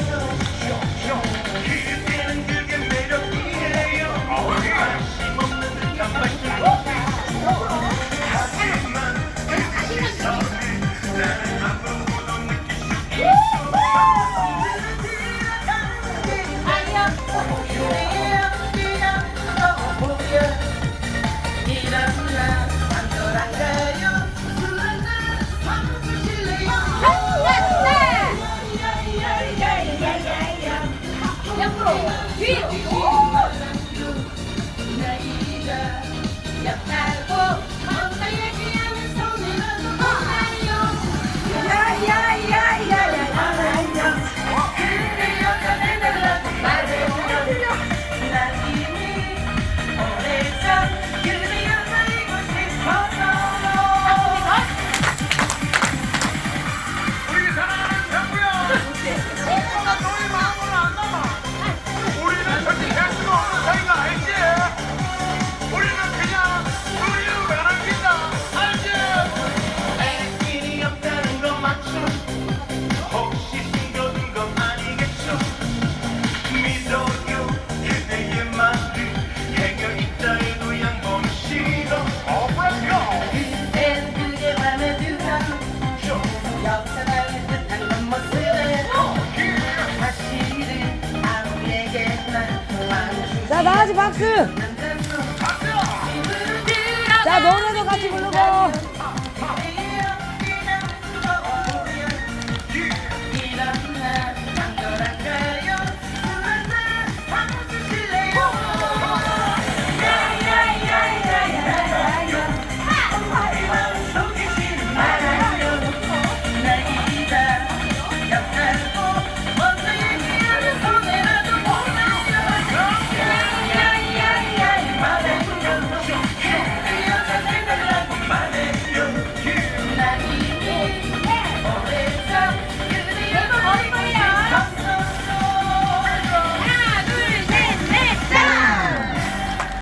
Yeah. Yep. 박수! 자, 노래도 같이 부르고.